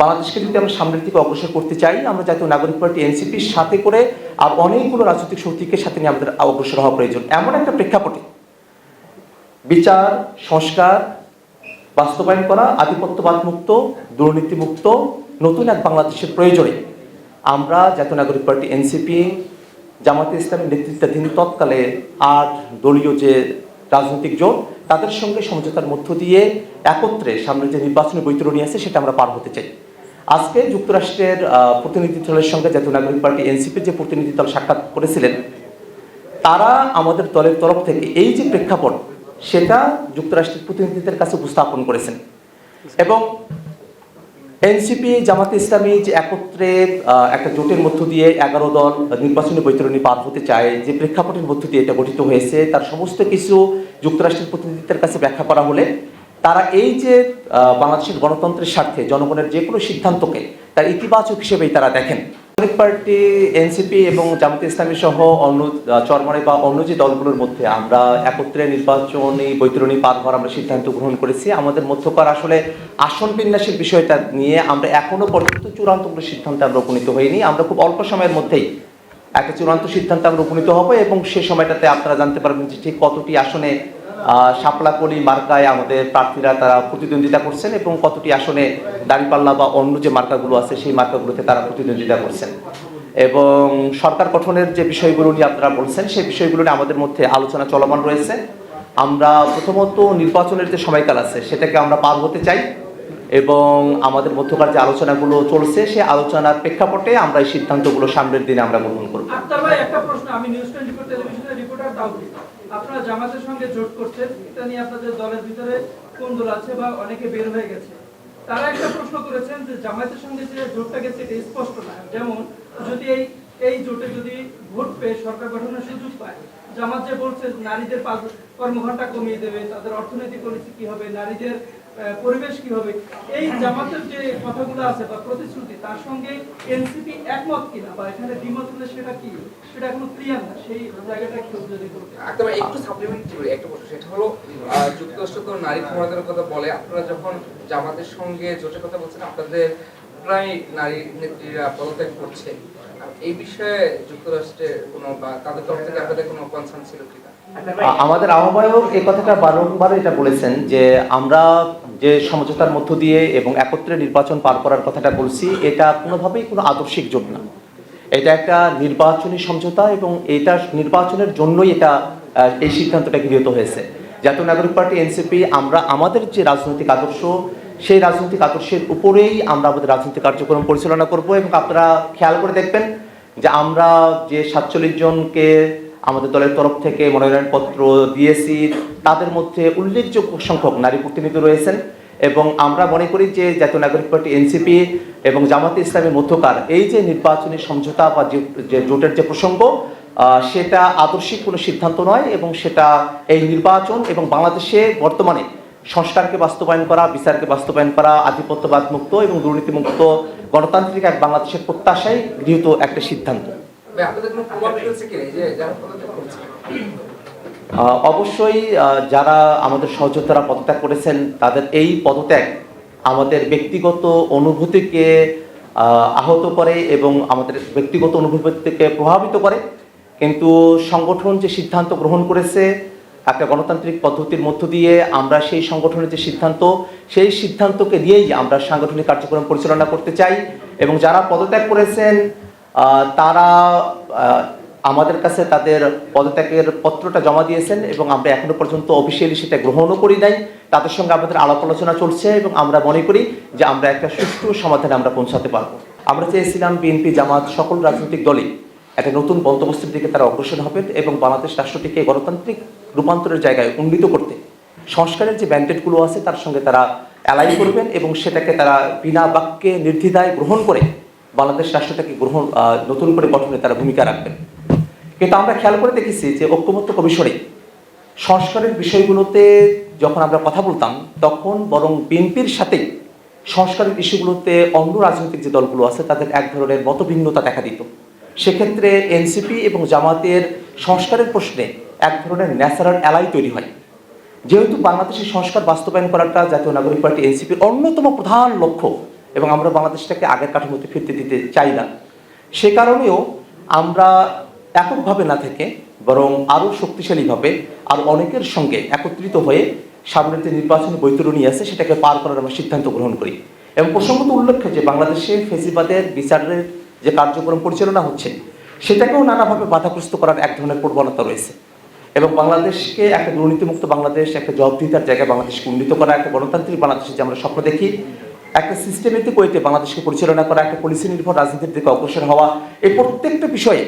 বাংলাদেশকে যদি আমরা সামনের দিকে অগ্রসর করতে চাই, আমরা জাতীয় নাগরিক পার্টি এনসিপির সাথে করে আর অনেকগুলো রাজনৈতিক শক্তিকে সাথে নিয়ে আমাদের অগ্রসর হওয়া প্রয়োজন। এমন একটা প্রেক্ষাপটে বিচার, সংস্কার, বাস্তবায়ন করা, আধিপত্যবাদ মুক্ত, দুর্নীতি মুক্ত, নতুন এক বাংলাদেশের প্রয়োজনে আমরা জাতীয় নাগরিক পার্টি এনসিপি জামাতে ইসলামের নেতৃত্বাধীন তৎকালে আট দলীয় যে রাজনৈতিক জোট, তাদের সঙ্গে সমঝোতার মধ্য দিয়ে একত্রে সামনে যে নির্বাচনী বৈতরণী আছে, সেটা আমরা পার হতে চাই। আজকে যুক্তরাষ্ট্রের প্রতিনিধি দলের সঙ্গে জাতীয় নাগরিক পার্টি এনসিপির যে প্রতিনিধি দল সাক্ষাৎ করেছিলেন, তারা আমাদের দলের তরফ থেকে এই যে প্রেক্ষাপট, সেটা যুক্তরাষ্ট্রের প্রতিনিধিদের কাছে উপস্থাপন করেছেন। এবং এনসিপি, জামাতে ইসলামী যে একত্রে একটা জোটের মধ্য দিয়ে এগারো দল নির্বাচনী বৈতরণী পার হতে চায়, যে প্রেক্ষাপটের মধ্য দিয়ে এটা গঠিত হয়েছে, তার সমস্ত কিছু যুক্তরাষ্ট্রের প্রতিনিধিদের কাছে ব্যাখ্যা করা হলে তারা এই যে বাংলাদেশের গণতন্ত্রের স্বার্থে জনগণের যে কোনো সিদ্ধান্তকে তার ইতিবাচক হিসেবেই তারা দেখেন। নাগরিক পার্টি এনসিপি এবং জামাতে ইসলামী সহ অন্য আহ, চরমনে বা অন্য যে দলগুলোর মধ্যে আমরা একত্রে নির্বাচনী বৈতরণী পার হওয়ার আমরা সিদ্ধান্ত গ্রহণ করেছি। আমাদের মধ্যকার আসলে আসন বিন্যাসের বিষয়টা নিয়ে আমরা এখনও পর্যন্ত চূড়ান্ত কোনো সিদ্ধান্তে আমরা উপনীত হইনি। আমরা খুব অল্প সময়ের মধ্যেই একটা চূড়ান্ত সিদ্ধান্তে আমরা উপনীত হব এবং সে সময়টাতে আপনারা জানতে পারবেন যে ঠিক কতটি আসনে শাপলাকলি মার্কায় আমাদের প্রার্থীরা তারা প্রতিদ্বন্দ্বিতা করছেন এবং কতটি আসনে দাঁড়িপাল্লা বা অন্য যে মার্কাগুলো আছে, সেই মার্কাগুলোতে তারা প্রতিদ্বন্দ্বিতা করছেন। এবং সরকার গঠনের যে বিষয়গুলো নিয়ে আপনারা বলছেন, সেই বিষয়গুলো নিয়ে আমাদের মধ্যে আলোচনা চলমান রয়েছে। আমরা প্রথমত নির্বাচনের যে সময়কাল আছে, সেটাকে আমরা পার হতে চাই এবং আমাদের মধ্যকার যে আলোচনাগুলো চলছে, সেই আলোচনার প্রেক্ষাপটে আমরা এই সিদ্ধান্তগুলো সামনের দিনে আমরা গ্রহণ করব। জামাতের সঙ্গে জোট করছেন এটা নিয়ে আপনাদের দলের ভিতরে কোন দল আছে বা অনেকে বের হয়ে গেছে। তারা একটা প্রশ্ন করেছেন যে জামাতের সঙ্গে যে জোটটা গেছে, এটা স্পষ্ট না। যেমন, যদি এই এই জোটে যদি ভোট পেয়ে সরকার গঠনের সুযোগ পায়, জামাত যে বলছে নারীদের কর্মঘণ্টা কমিয়ে দেবে, তাদের অর্থনৈতিক পরিস্থিতি হবে, নারীদের পরিবেশ কি হবে? এই জামাতের যে কথাগুলো আছে বা প্রতিশ্রুতি তার সঙ্গে এনসিপি একমত কিনা বা এখানে দ্বিমত হলে সেটা কি? সেটা এখনও ক্লিয়ার না। সেই জায়গাটা কেউ যদি বলতে একদম একটু সাপ্লিমেন্টারি একটা প্রশ্ন সেটা হলো যুক্তরাষ্ট্র তো নারী ক্ষমতার কথা বলে আপনারা যখন জামাতের সঙ্গে জোটের কথা বলছেন আপনাদের প্রায় নারী নেত্রীরা পদত্যাগ করছে। এই বিষয়ে যুক্তরাষ্ট্রের কোনো বা তাদের তরফ থেকে আপনাদের কোনো কনসার্ন ছিল কিনা? আমাদের আহ্বায়ক এই কথাটা বারংবার এটা বলেছেন যে আমরা যে সমঝোতার মধ্য দিয়ে এবং একত্রে নির্বাচন পার করার কথাটা বলছি, এটা কোনোভাবেই কোনো আদর্শিক জোট না। এটা একটা নির্বাচনী সমঝোতা এবং এটা নির্বাচনের জন্যই এটা এই সিদ্ধান্তটা গৃহীত হয়েছে। জাতীয় নাগরিক পার্টি, এনসিপি, আমরা আমাদের যে রাজনৈতিক আদর্শ, সেই রাজনৈতিক আদর্শের উপরেই আমরা আমাদের রাজনৈতিক কার্যক্রম পরিচালনা করব এবং আপনারা খেয়াল করে দেখবেন যে আমরা যে সাতচল্লিশ জনকে আমাদের দলের তরফ থেকে মনোনয়নপত্র দিয়েছি। তাদের মধ্যে উল্লেখযোগ্য সংখ্যক নারী প্রতিনিধি রয়েছেন এবং আমরা মনে করি যে জাতীয় নাগরিক পার্টি এনসিপি এবং জামাতে ইসলামের মধ্যকার এই যে নির্বাচনী সমঝোতা বা যে- যে জোটের যে প্রসঙ্গ সেটা আদর্শিক কোনো সিদ্ধান্ত নয় এবং সেটা এই নির্বাচন এবং বাংলাদেশে বর্তমানে সংস্কারকে বাস্তবায়ন করা, বিচারকে বাস্তবায়ন করা আধিপত্যবাদ মুক্ত এবং দুর্নীতিমুক্ত গণতান্ত্রিক এক বাংলাদেশের প্রত্যাশায় গৃহীত একটা সিদ্ধান্ত। অবশ্যই যারা আমাদের সহযোদ্ধারা পদত্যাগ করেছেন, তাদের এই পদত্যাগ আমাদের ব্যক্তিগত অনুভূতিকে আহত করে এবং আমাদের ব্যক্তিগত অনুভূতিকে প্রভাবিত করে। কিন্তু সংগঠন যে সিদ্ধান্ত গ্রহণ করেছে, একটা গণতান্ত্রিক পদ্ধতির মধ্য দিয়ে আমরা সেই সংগঠনের যে সিদ্ধান্ত, সেই সিদ্ধান্তকে নিয়েই আমরা সাংগঠনিক কার্যক্রম পরিচালনা করতে চাই। এবং যারা পদত্যাগ করেছেন তারা আমাদের কাছে তাদের পদত্যাগের পত্রটা জমা দিয়েছেন এবং আমরা এখনও পর্যন্ত অফিসিয়ালি সেটা গ্রহণও করি নাই। তাদের সঙ্গে আমাদের আলাপ আলোচনা চলছে এবং আমরা মনে করি যে আমরা একটা সুষ্ঠু সমাধানে আমরা পৌঁছাতে পারব। আমরা চেয়েছিলাম বিএনপি, জামাত, সকল রাজনৈতিক দলই একটা নতুন বন্দোবস্তের দিকে তারা অগ্রসর হবেন এবং বাংলাদেশ রাষ্ট্রটিকে গণতান্ত্রিক রূপান্তরের জায়গায় উন্নীত করতে। সংস্কারের যে ব্যান্ডেডগুলো আছে তার সঙ্গে তারা অ্যালাই করবেন এবং সেটাকে তারা বিনা বাক্যে নির্দ্বিধায় গ্রহণ করে বাংলাদেশ রাষ্ট্রটাকে গ্রহণ নতুন করে গঠনে তারা ভূমিকা রাখবেন। কিন্তু আমরা খেয়াল করে দেখেছি যে ঐক্যমত্য কমিশনে সংস্কারের বিষয়গুলোতে যখন আমরা কথা বলতাম, তখন বরং বিএনপির সাথে সংস্কারের ইস্যুগুলোতে অন্য রাজনৈতিক যে দলগুলো আছে, তাদের এক ধরনের মতভিন্নতা দেখা দিত। সেক্ষেত্রে এনসিপি এবং জামাতের সংস্কারের প্রশ্নে এক ধরনের ন্যাচারাল অ্যালাই তৈরি হয়। যেহেতু বাংলাদেশের সংস্কার বাস্তবায়ন করাটা জাতীয় নাগরিক পার্টি এনসিপির অন্যতম প্রধান লক্ষ্য এবং আমরা বাংলাদেশটাকে আগের কাঠামোতে ফিরতে দিতে চাই না। সে কারণেও আমরা এককভাবে না থেকে, বরং আরও শক্তিশালীভাবে আর অনেকের সঙ্গে একত্রিত হয়ে সামনের যে নির্বাচনী বৈতরণী আছে, সেটাকে পার করার আমরা সিদ্ধান্ত গ্রহণ করি। এবং প্রসঙ্গত উল্লেখ্য যে বাংলাদেশে ফেসিবাদের বিচারের যে কার্যক্রম পরিচালনা হচ্ছে, সেটাকেও নানাভাবে বাধাগ্রস্ত করার এক ধরনের প্রবণতা রয়েছে। এবং বাংলাদেশকে একটা দুর্নীতিমুক্ত বাংলাদেশ, একটা জবাবদিহিতার জায়গায় বাংলাদেশকে উন্নীত করা একটা গণতান্ত্রিক বাংলাদেশে যে আমরা স্বপ্ন দেখি একটা সিস্টেমেটিক ওয়েতে বাংলাদেশকে পরিচালনা করা, একটা পলিসি নির্ভর রাজনীতির দিকে অগ্রসর হওয়া, এই প্রত্যেকটা বিষয়ে